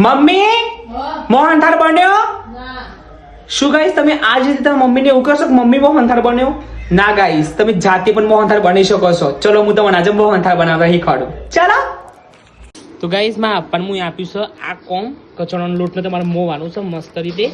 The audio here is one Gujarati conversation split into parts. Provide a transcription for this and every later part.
મમ્મી? મોહનથાળ બન્યો? શું ગાઈસ તમે આજ રીતે તમે મમ્મીને એવું કરશો કે મમ્મી મોહનથાળ બન્યો? ના ગાઈસ તમે જાતે પણ મોહનથાળ બની શકો છો. ચલો હું તમને આજે મોહનથાળ બનાવતા શીખવાડું. ચાલો. તો ગાઈસમાં આપવાનું હું આપ્યું છે આ કોમ કચોળાનો લોટને તમારે મોવાનું છે મસ્ત રીતે.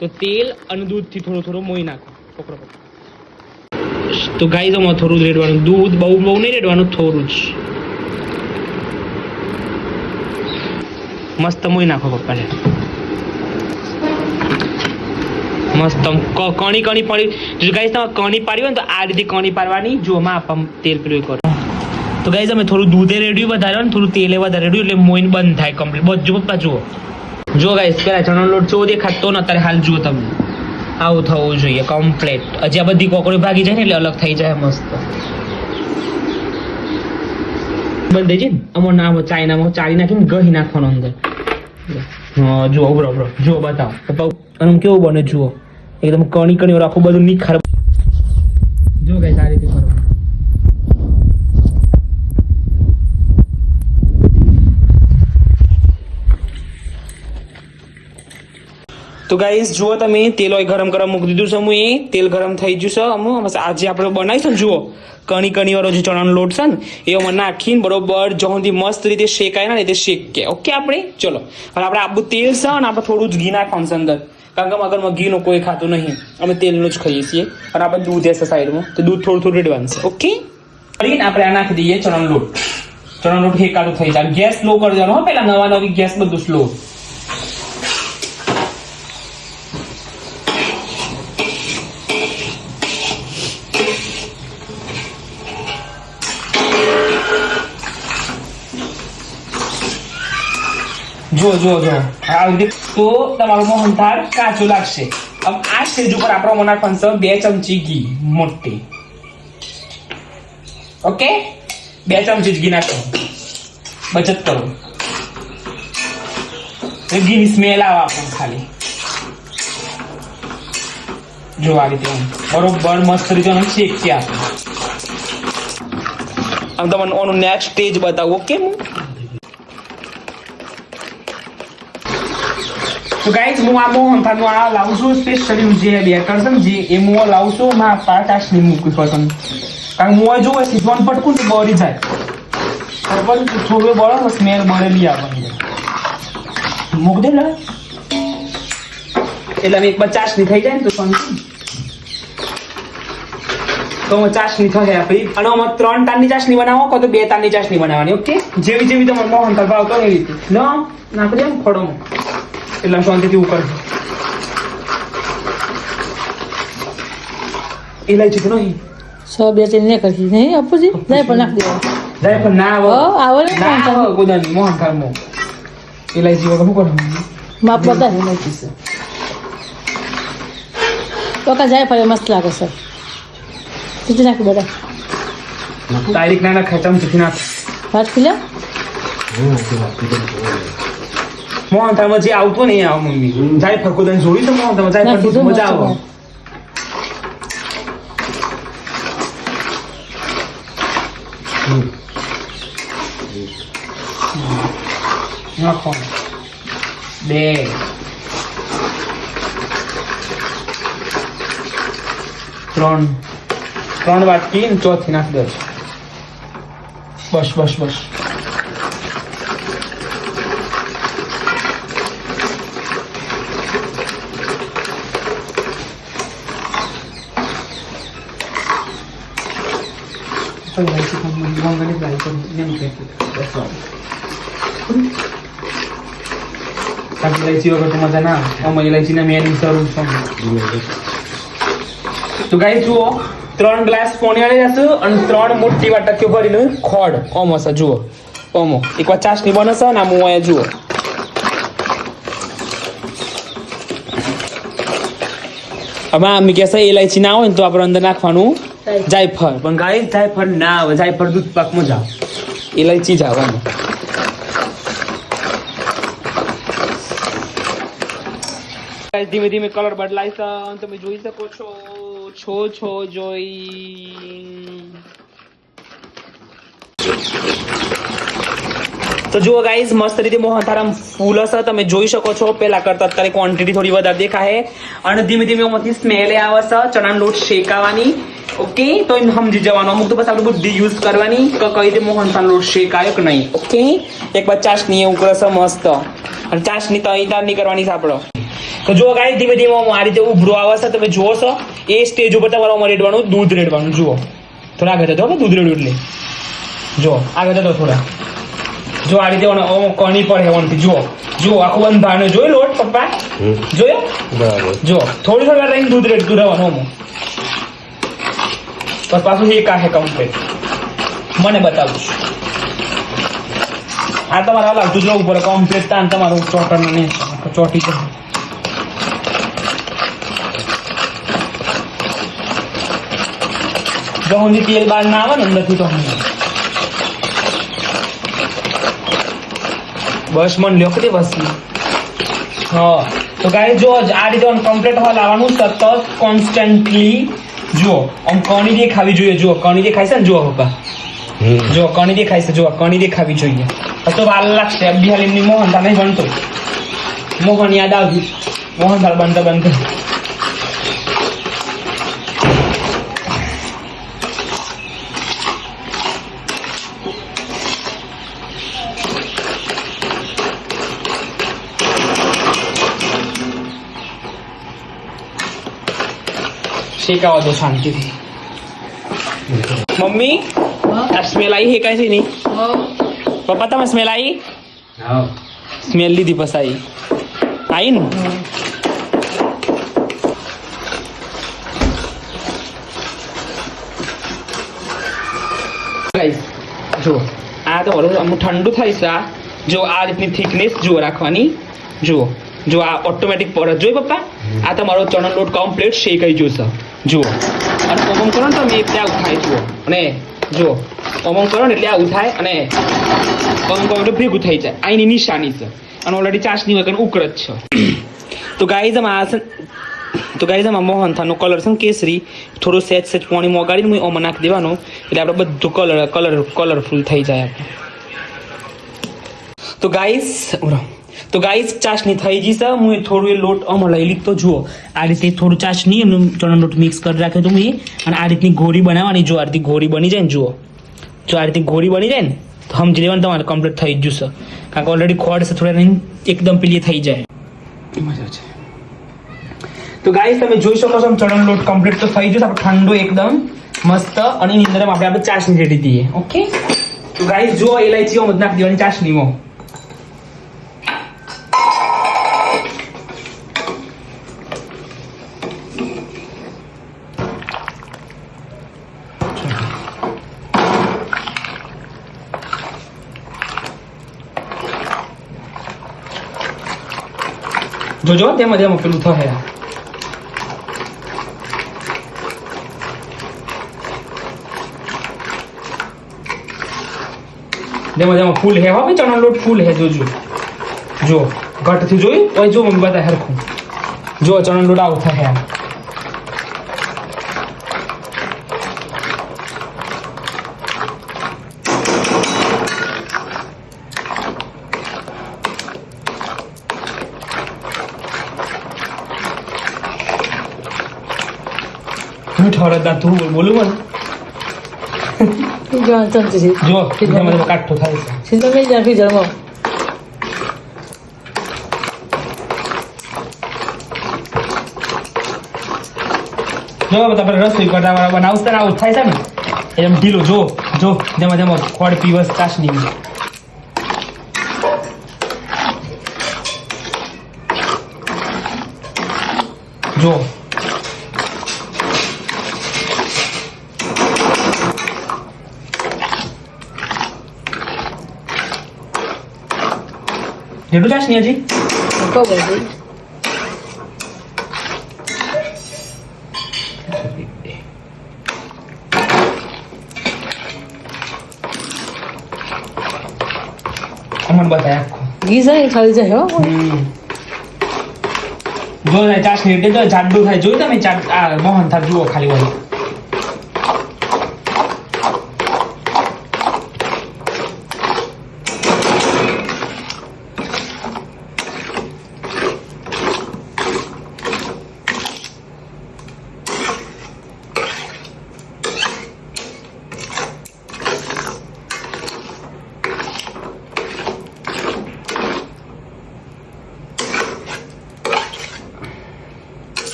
તો તેલ અને દૂધથી થોડું થોડું મોઈ નાખો. પકડો પકડો. તો ગાઈસ આમાં થોડું રેડવાનું. દૂધ બહુ બહુ નહીં રેડવાનું થોડું જ. મસ્ત મૂઈ નાખો પપ્પાને. મસ્ત કણી કણી પડી જો ગાઈસ તમે કણી પાડી હોય તો આ રીતે કણી પાડવાની. જો માં આપા તેલ પ્રયોગ કરો. તો ગાઈસ અમે થોડું દૂધે રેડ્યું વધારે ને થોડું તેલે વધારે રેડ્યું એટલે મોઈન બંધ થાય કમ્પ્લીટ બધું પપ્પા, જુઓ. જો ગાઈસ પેલા ચણાનો લોટ ચો દેખાતો ન, અત્યારે હાલ જુઓ તમે આવું થવું જોઈએ કમ્પ્લીટ હજી આ બધી કોકડી ભાગી જાય ને એટલે અલગ થઈ જાય, મસ્ત. બંધ થઈ જાય ને નામ ચાઇનામાં ચાળી નાખીને ગહી નાખવાનો અંદર. જુઓ, ઉભરો ઉભરો. જુઓ, બતાવો. અને કેવું બને, જુઓ. એકદમ કણી કણી રાખો બધું નહીં ખરાબ જો ગાઈસ આ રીતે કરો તો ગાઈસ જુઓ તમે, તેલ હોય ગરમ ગરમ મૂકી દીધું છે હું એ તેલ ગરમ થઈ ગયું છે. અમુક આજે આપણે બનાવીશું જુઓ. કણી કણી વાળો જે ચણાનો લોટ છે ને, એ અમે નાખીને બરોબર જો મસ્ત રીતે શેકાય ને રીતે શેકીએ. ઓકે આપણે? ચલો. હવે આપણે આબુ તેલ છે અને આપણે થોડું જ ઘી નાખવાનું છે અંદર. કારણ કે મગરમાં ઘીનું કોઈ ખાતું નહીં. અમે તેલનું જ ખાઈએ છીએ. અને આપણે દૂધ હશે સાઈડમાં. તો દૂધ થોડું થોડું રેડવાનું છે. ઓકે? કરીને આપણે આ નાખી દઈએ ચણાનો લોટ. ચણાનો લોટ હેકાતું થઈ જાય. ગેસ સ્લો કરી દેવાનો. પેલા નવા નવી ગેસ બધું સ્લો. જો જો જો. આ તો તમારો મોહનથાળ કાચો લાગશે. હવે આ સ્ટેજ ઉપર આપણો મોના ફંસો બે ચમચી ઘી, મોટી. ઓકે? બે ચમચી ઘી નાખો બચત કરો. ઘીની સ્મેલ આવે આપણને ખાલી. જો આ રીતે બરોબર મસ્ત રીતે શેકીએ આપણે. આમ તમને ઓનું નેક્સ્ટ સ્ટેજ બતાવું, ઓકે? હું તો ગાઈઝ હું આ મોહનથાળનું આ લાવું છું સ્પેશિયલી જે બેટર છે ને, જે એ હું લાવું છું માં પાંચ આશની મૂકી પસંદ કારણ કે હું જો સીધવાનું પટકું તો બળી જાય. પણ થોડું બળો સ્મેલ બળેલી આવે મૂક દે લે. એટલે અમે એક ની થઈ જાય ને તો સમજી તો હું ચાસણી થશે આપણી અને આમાં ત્રણ તારની ચાસણી બનાવો, કાં તો બે તારની ચાસણી બનાવવાની ઓકે જેવી જેવી તમારે મોહનથાળ ભાવતો હોય એવી રીતે. ન નાખી ખોડોમાં. એટલે શાંતિથી ઉપર. ઇલાયચી તો નહીં? સો બે ત્રણ ને કરશી. નહીં અપુજી જાય પણ નાખ દેવા. જાય પણ ના આવો. આવો ને ના. આવે ગોદાની મોહનથાળમાં. ઇલાયચી વગર શું કરવાનું માપ બતા ઇલાયચી છે તો જાય ફરે મસ્ત લાગે સર. ચૂચી નાખી બધા. તારીખ ના ના ખેંચામ ચૂકી નાખ. ભાત પી લે મોહનથાળમાં જે આવતું નહીં આવ મમ્મી. જાય ફરકો તને જોડી તો મોહનથાળમાં? જાય નાખી ફરકો મજા આવે. નાખો. બે. ત્રણ. ત્રણ વાટકી ચોથી નાખી દસ. બસ બસ બસ. બાકી ઇલાયચી વગર તો મજા ના આવે આમાં ઇલાયચીના મેન શરૂ છે તો ગાઈ જુઓ, ત્રણ ગ્લાસ પાણી આલી જશે અને ત્રણ મોટી વાટકીઓ ભરીને ખોડ. ઓમો છે જુઓ. ઓમો. એક વાર ચાસણી બને છે ને આમ હું અહીંયા જુઓ. હવે આમ કહેશે ઇલાયચી ના હોય ને તો આપણે અંદર નાખવાનું જાયફળ પણ ગાય જાયફળ ના આવે જાયફળ દૂધ પાકમાં જાવ એલાયચી જ આવવાનું ધીમે ધીમે કલર બદલાય છે. અને તમે જોઈ શકો છો છો છો જોઈ તો જુઓ ગાઈઝ મસ્ત રીતે મોહનથાળ ફૂલ હશે. તમે જોઈ શકો છો, પેલા કરતા અત્યારે ક્વોન્ટિટી થોડી વધારે દેખાય અને ધીમે ધીમે એમાંથી સ્મેલે આવે છે ચણાનો લોટ શેકાવાની. ઓકે તો એમ સમજી જવાનું. અમુક તો બસ આપણે બુદ્ધિ યુઝ કરવાની કે કઈ રીતે મોહનથાર લોટ શેકાયો કે નહીં. ઓકે એક બાદ ચાસણી એવું કરશે મસ્ત. અને ચાસણી તો અહીં નહીં કરવાની આપણો. તો જુઓ ગાઈઝ ધીમે ધીમે આ રીતે ઉભરો આવે છે તમે જુઓ છો, એ સ્ટેજ ઉપર તમારે અમારે રેડવાનું, દૂધ રેડવાનું. જુઓ. થોડા આગળ જતો દૂધ રેડ્યું એટલે. જો આગળ જતો થોડા. જો આ રીતે કણી પર હેવનથી જુઓ. જુઓ આખું બંધાણ જોઈ લોટ પપ્પા. જોયો? બરાબર. જો થોડી થોડી રહીને દૂધ રેડતું રહેવાનું હું બસ પાછું એક આ હે કમ્પ્લીટ મને બતાવું આ તમારે હલાવતું જ રહેવું પડે કમ્પ્લીટ તાન તમારું ચોટણ ને ચોટી જશે જો સુધી તેલ બહાર ના આવે ને અંદરથી તો હું બસ મન લ્યો કે બસ હા તો ગાઈ જો આ રીતે કમ્પ્લીટ હવા લાવવાનું સતત કોન્સ્ટન્ટલી જુઓ આમ કણી દેખાવી જોઈએ જુઓ કણી દેખાય છે ને જુઓ પપ્પા. જો કણી દેખાય છે જો કણી દેખાવી જોઈએ. તો વાર લાગશે બિહારીની મોહન તમે બનતો. મોહન યાદ આવ્યું મોહન બનતા બનતો. શેકાવા દો શાંતિથી. મમ્મી, આ સ્મેલ આવી હે છે નહીં પપ્પા, તમે સ્મેલ આવી સ્મેલ લીધી બસ આવી આવી ને? આ તો અમુક ઠંડુ થાય છે જો, આ રીતની થિકનેસ જુઓ રાખવાની. જુઓ. જો, આ ઓટોમેટિક પરત જોઈ પપ્પા? આ તમારો ચણન લોટ કમ્પ્લીટ શેકાઈ જશે જુઓ. અને ઓમમ કરો ને તમે ત્યાં થાય જુઓ. અને જુઓ. ઓમમ કરો ને એટલે આવું થાય અને ઓમમ કરો એટલે ભેગું થઈ જાય. આ નિશાની છે. અને ઓલરેડી ચાસણી વગર ઉકળ જ છે. તો ગાઈઝ આમાં આ તો ગાઈઝ આમાં મોહનથાળનો કલર છે ને કેસરી. થોડું સેજ સેજ પાણી મોગાડીને હું ઓમાં નાખી દેવાનું. એટલે આપણે બધું કલર કલર કલરફુલ થઈ જાય આપણે. તો ગાઈસ તો ગાઈસ ચાસણી થઈ છે. હું થોડું એ લોટ અમ લઈ લીધો જુઓ. આ રીતે થોડું ચાસણી અને ચણા લોટ મિક્સ કરી રાખ્યો તો મેં અને આ રીતની ગોળી બનાવવાની, જો આ રીતની ગોળી બની જાય ને, જુઓ. જો આ રીતની ગોળી બની જાય ને, તો સમજી લેવાનું તમારે કમ્પ્લીટ થઈ જ જશે કારણ કે ઓલરેડી ખોડ છે, થોડા એકદમ પેલી થઈ જાય. મજા છે. તો ગાઈસ તમે જોઈ શકો છો ચણાનો લોટ કમ્પ્લીટ તો થઈ જશે આપણે ઠંડો એકદમ મસ્ત, અને એની અંદર આપણે આપણે ચાસણી રેડી દઈએ ઓકે તો ગાઈસ જો ઇલાયચીઓ મત નાખી દેવાની ચાસણીમાં. જોજો, તેમાં તેમાં પેલું થશે. જેમાં જેમાં ફૂલ હે હવે ચણા લોટ ફૂલ હે, જોજો. જો, ઘટથી જોઈ ઓય, જો મમ્મી બધા હરખું. જો, ચણા લોટ આવું થાય બોલું જો થાય જો આપણે રસોઈ કરતા બનાવતા આવું થાય છે ને એમ ઢીલો જો જો જેમાં જેમાં ખોડ પીવસ ચાસણી. જો જેટલું ચાસણી હજી ખબર છે અમને બતાય આખું ઘી છે ને ખાલી જાય હો જો ને ચાસણી એટલે જો જાડું થાય જોયું તમે ચાટ આ મોહન થાળ જુઓ ખાલી વળી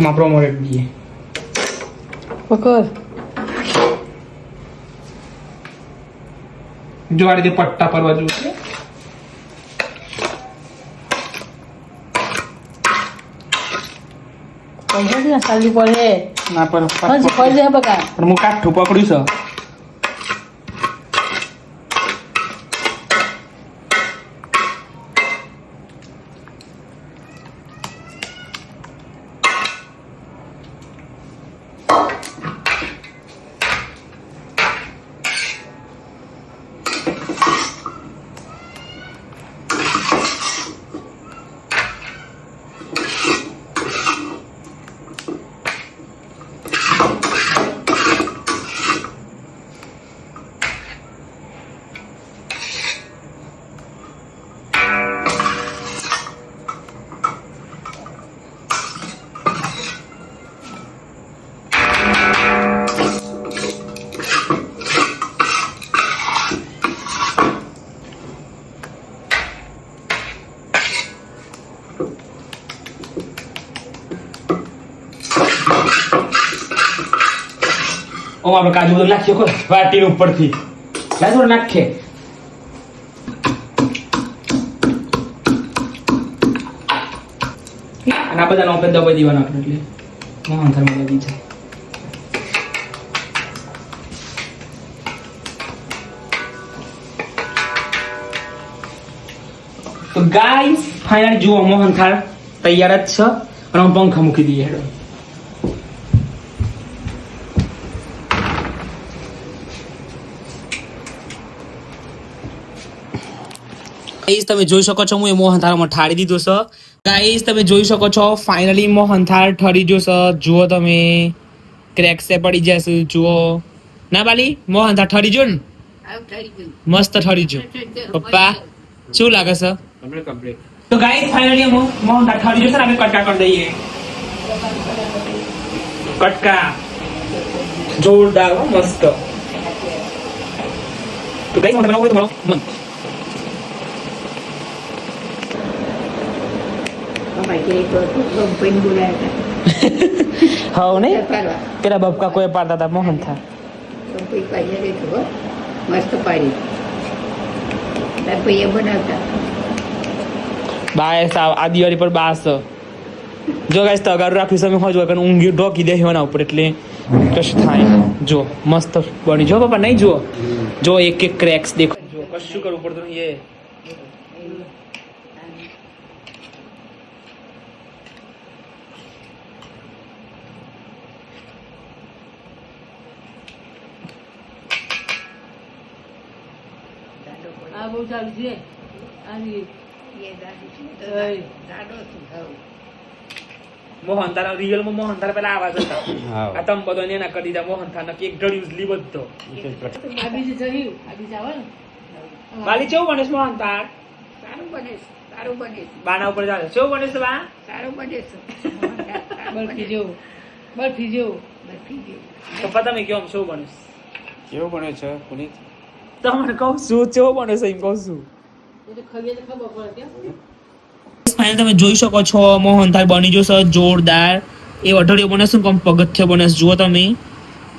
આમ આપણો મોડેલ દઈએ પકડ જો આ રીતે પટ્ટા પર બાજુ છે પકડ ને સાલી પડે ના પર હજી પડી જાય બકા પણ હું કાઠું પકડ્યું છે ઓ આપણે કાજુ બધું નાખ્યો ખો વાટી ઉપરથી. લાય થોડું નાખે અને આ બધાનો આપણે દબાઈ દેવાના આપણે, એટલે મોહન થાળમાં દબી જાય તો ગાઈસ ફાઇનલ જુઓ મોહન થાળ તૈયાર જ છે અને હું પંખા મૂકી દઈએ હેડો. ગાઈસ તમે જોઈ શકો છો હું એ મોહનથાળમાં ઠાળી દીધો છે. ગાઈસ તમે જોઈ શકો છો ફાઇનલી મોહનથાળ ઠરી ગયો છે. જુઓ તમે ક્રેક્સે પડી જશે જુઓ. ના બાલી મોહનથાળ ઠરી ગયો ને? મસ્ત ઠરી ગયો. પપ્પા શું લાગે છે? કમ્પ્લીટ કમ્પ્લીટ તો ગાઈસ ફાઇનલી ઠરી ગયો છે ને આપણે કટકા કરી દઈએ. કટકા. જોરદાર મસ્ત. તો ગાઈસ મને બનાવો. તો બનાવો મન હા ને? પેલા બબકા કોઈ પાડતા હતા મોહનથાળ મસ્ત પાડી. ભાઈએ બનાવતા. બાય સાવ આ દિવાળી પર બાસ. જો ગાઈસ તગારું રાખ્યું અમે હોજ વગર ઊંઘી, ઢોકી દે એના ઉપર એટલે કશું થાય જો, મસ્ત બની. જો પપ્પા, નહીં જુઓ. જો એક એક ક્રેક્સ દેખો. જો, કશું કરવું પડતું નહીં આ બહુ ચાલુ છે. આવી મોહનથાળ રિયલમાં મોહનથાર પેલા આવાજ હતા. આ તમે બધો ને એના કરી દીધા મોહનથાળ ને એક ઢળ્યું લી બધો. આ બીજું થયું આ બીજું આવે ને બાલી કેવું બને છે મોહનથાળ? સારું બને છે સારું બને છે. બાના ઉપર ચાલે. કેવું બને છે બા? સારું બને છે. બરફી જેવું. બરફી જેવું. બરફી જેવું. પપ્પા તમે કેમ શું બને છે? કેવું બને છે પુનિત? તમને કહું છું કેવું બને છે એમ કહું છું? ફાઇનલ તમે જોઈ શકો છો મોહનથાળ બની જશે જોરદાર. એ અઢળિયો બને છે કમ પગથિયો બને જુઓ તમે.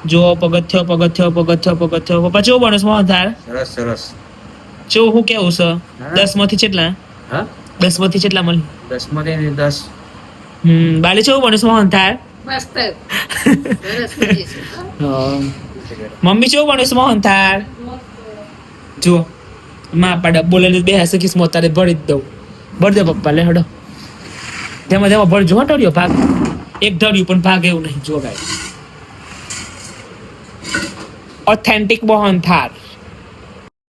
જો પગથિયો પગથિયો પગથિયો પગથિયો પપ્પા કેવું બને છે મોહનથાળ સરસ સરસ. ચેવો હું કેવું છે. દસમાંથી કેટલા? હા? દસમાંથી કેટલા મળી? દસમાંથી દસ. હમ બાલી કેવું બને છે મોહનથાળ મસ્ત. છે. મમ્મી કેવું બને છે મોહનથાળ જુઓ. માં પાડે, બોલે બે હશે કિસ્મત તારે ભરી જ દઉં. ભરી દે પપ્પા, લે હડો. તેમાં તેમાં ભર જો ઢળ્યો ભાગ? એક ઢળ્યું પણ ભાગ એવું નહીં, જોગાય. Authentic authentic mohanthal